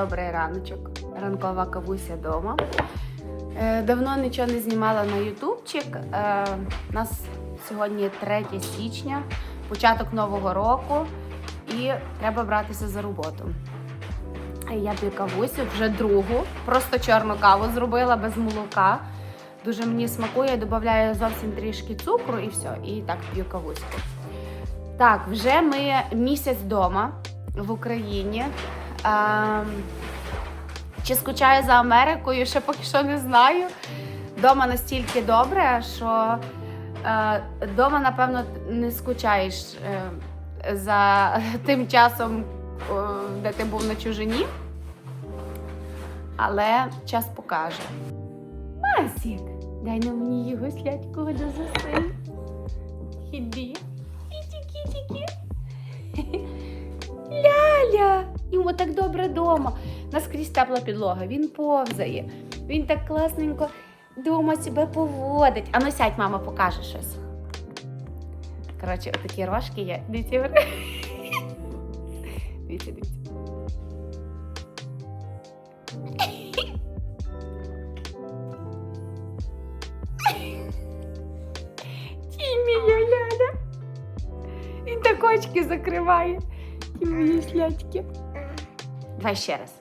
добрий раночок. Ранкова кавуся вдома. Е, давно нічого не знімала на ютубчик. Е, у нас сьогодні 3 січня, початок нового року, і треба братися за роботу. Я п'ю кавусю вже другу, просто чорну каву зробила без молока. Дуже мені смакує, додаю зовсім трішки цукру і все, і так п'ю кавуську. Так, вже ми місяць вдома в Україні. Ем, чи скучаю за Америкою, ще поки що не знаю. Дома настільки добре, що е, дома, напевно, не скучаєш е, за тим часом, е, де ти був на чужині. Але час покаже. Масік, дай на мені його слядького до засиль. Іди. Кіті-кіті-кі. Ляля! Йому так добре вдома. Наскрізь тепла підлога. Він повзає. Він так класненько вдома себе поводить. А ну сядь, мама, покаже щось. Коротше, отакі рожки є. Дивіться. Дивіться. Тімія ляля. Він так очки закриває. Ті мої слядьки. Давай ще раз.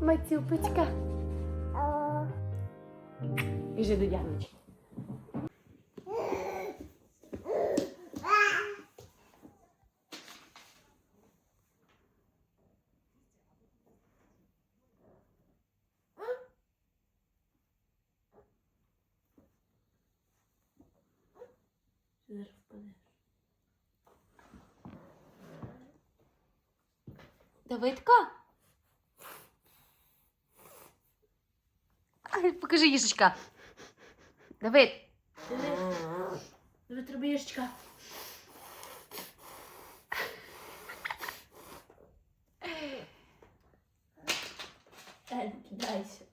Матюпочка. Мацюпочка. Біжи до Яночки. Зараз впадеш. Давидка? Ай, Покажи їжечка. Давид. Давид. Давид, роби їжечка. Дай, кидайся.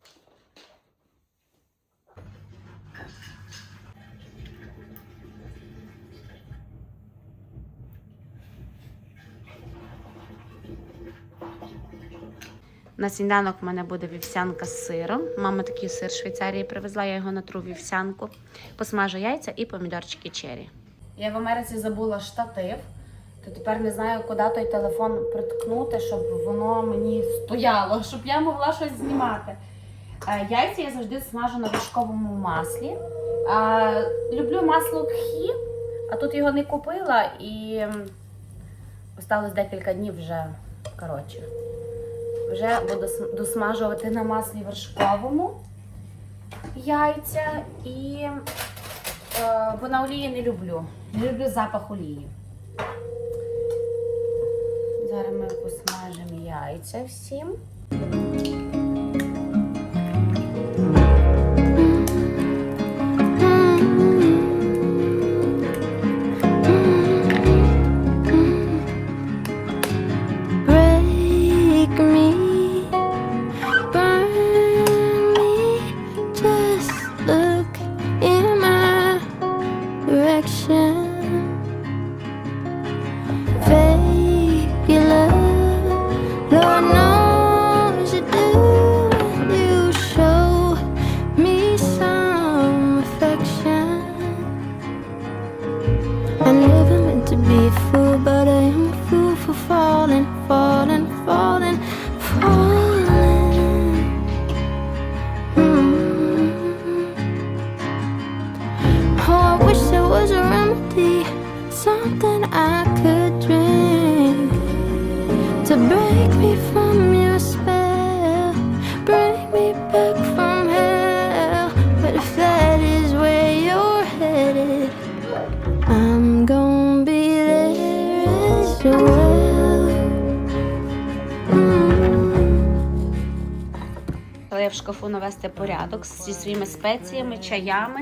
На сніданок в мене буде вівсянка з сиром. Мама такий сир Швейцарії привезла, я його натру вівсянку. Посмажу яйця і помідорчики чері. Я в Америці забула штатив, то тепер не знаю, куди той телефон приткнути, щоб воно мені стояло, щоб я могла щось знімати. Е, Яйця я завжди смажу на вершковому маслі. Е, Люблю масло кхі, а тут його не купила і осталось декілька днів вже. Коротше. Вже буду досмажувати на маслі вершковому яйця і е, бо на олії не люблю. Не люблю запах олії. Зараз ми посмажимо яйця всім. Я в шкафу навести порядок зі своїми спеціями, чаями.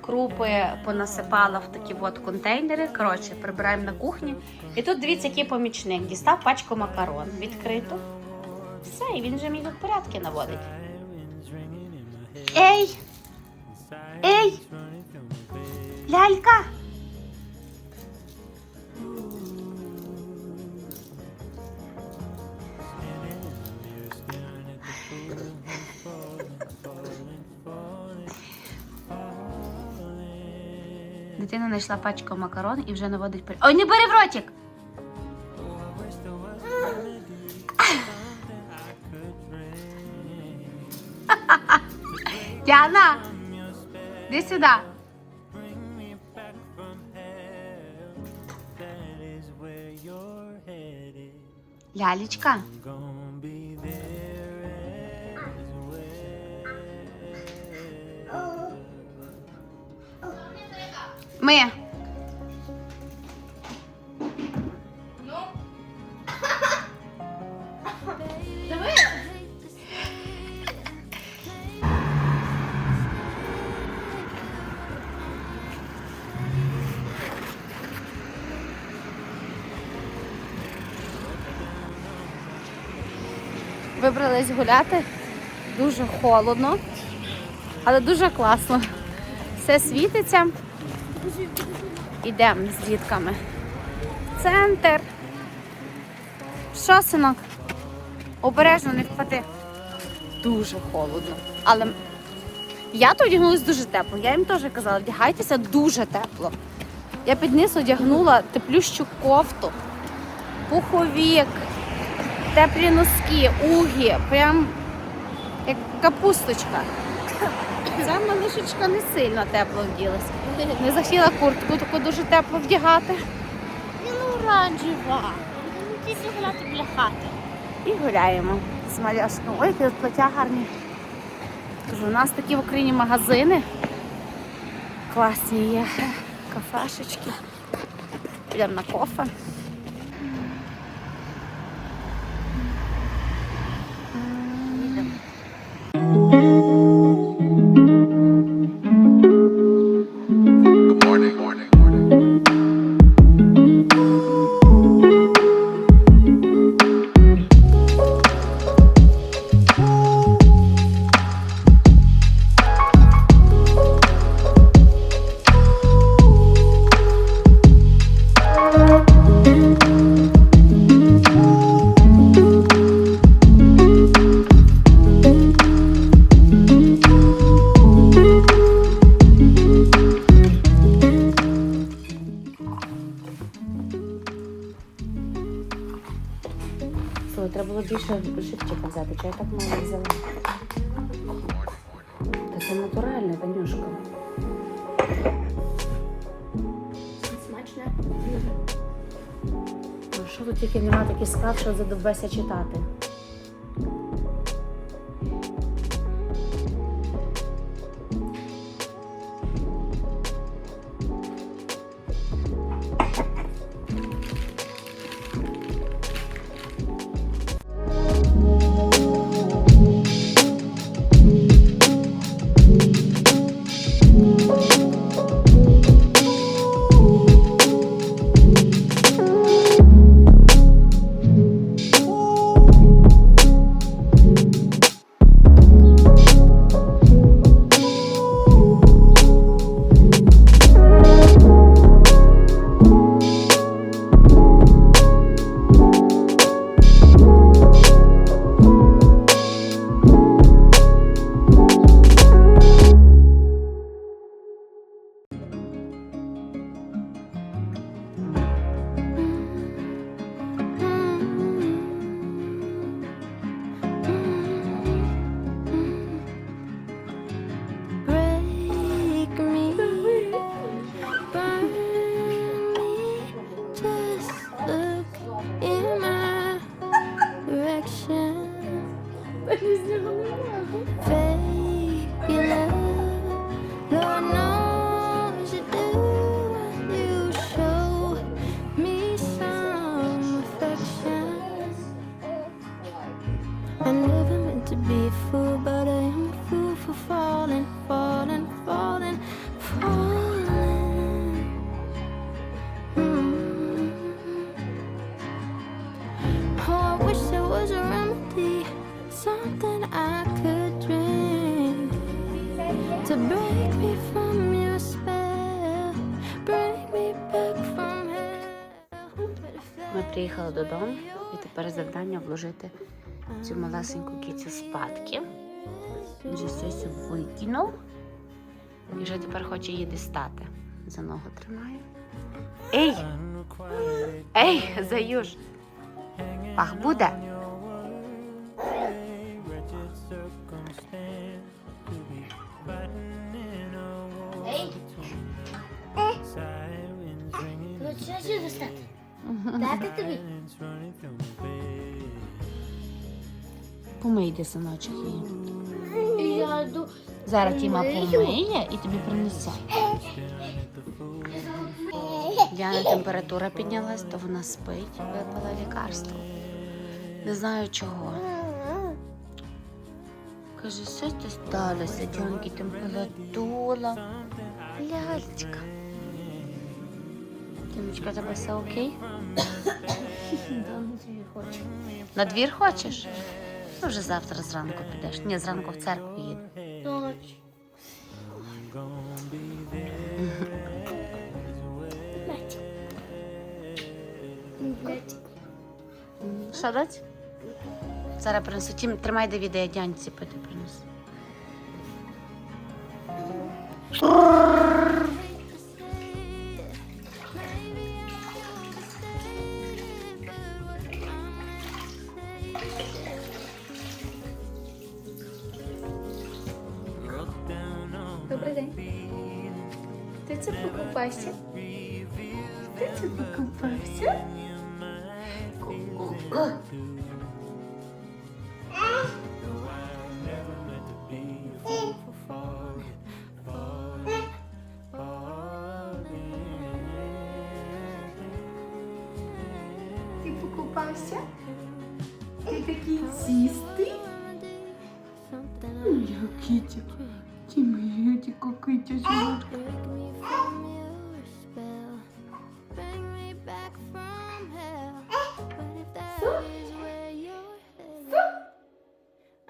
Крупи понасипала в такі от контейнери. Коротше, прибираємо на кухні. І тут дивіться, який помічник. Дістав пачку макарон відкриту. Все, і він вже мій тут порядки наводить. Ей! Ей! Лялька! Дитина знайшла пачку макарон і вже наводить паль. Ой, не бери в ротик! Діана! Іди сюди. Лялечка. Ми. Вибрались гуляти. Дуже холодно, але дуже класно. Все світиться. Ідемо з дітками. Центр. Що, синок? Обережно не впади. Дуже холодно. Але я то одягнулася дуже тепло. Я їм теж казала, вдягайтеся дуже тепло. Я під низ одягнула теплющу кофту, пуховік, теплі носки, угі, прям як капусточка. Ця малишечка не сильно тепло вділася. Не захотіла куртку таку дуже тепло вдягати. Він оранжева. Ті гуляти біля хати. І гуляємо з маляшком. Ой, які плаття гарні. Кажу, у нас такі в Україні магазини. Класні є. Кафешечки. Підемо на кофе. Слухай, треба було більше шипчика взяти, чи я так мало взяла. Та це натуральне, Танюшка. Смачно. Ну, Що тут тільки нема таких справ, що задовбеся читати. Ми приїхали додому, і тепер завдання вложити цю малесеньку кицю спадки. Вже щось викинув. І вже тепер хоче її дістати. За ногу тримає. Ей! Ей, заюш! Пах буде! Дати тобі? Помий синочок її. Я йду. Зараз Тіма помиє і тобі принесе. Діана температура піднялась, то вона спить, випила лікарство. Не знаю чого. Каже, що це сталося, Діанки, температура. Лялечка. Тебе все окей? На двір хочеш? Ну, вже завтра зранку підеш. Ні, зранку в церкву їду. Що дать? Зараз принесу. Тім, тримай Давіда, я дянці пити принесу. Добрий день. Ти це покупайся? Ти це покупайся? Ти покупався? Ти такий чистий? something Я кітя. Тіма, я тільки китя сьогодні. break me from your spell, bring me back from hell. But if that is where you're headed,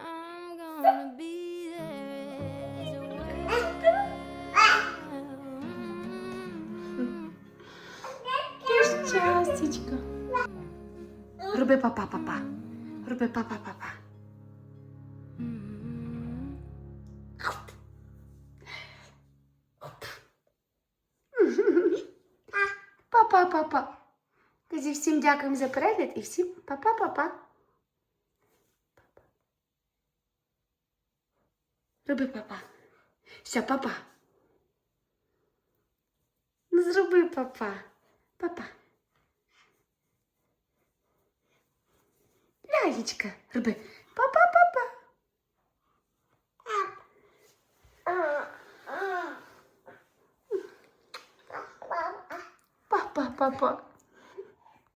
I'm gonna be there as well. Щастячка. Роби папа, папа. Роби папа, папа. Папа, Дякуємо за перегляд і всім папа, папа. Роби папа. Все, папа. Ну, зроби папа. Папа. Лялечка, роби. Папа, папа. Папа, папа.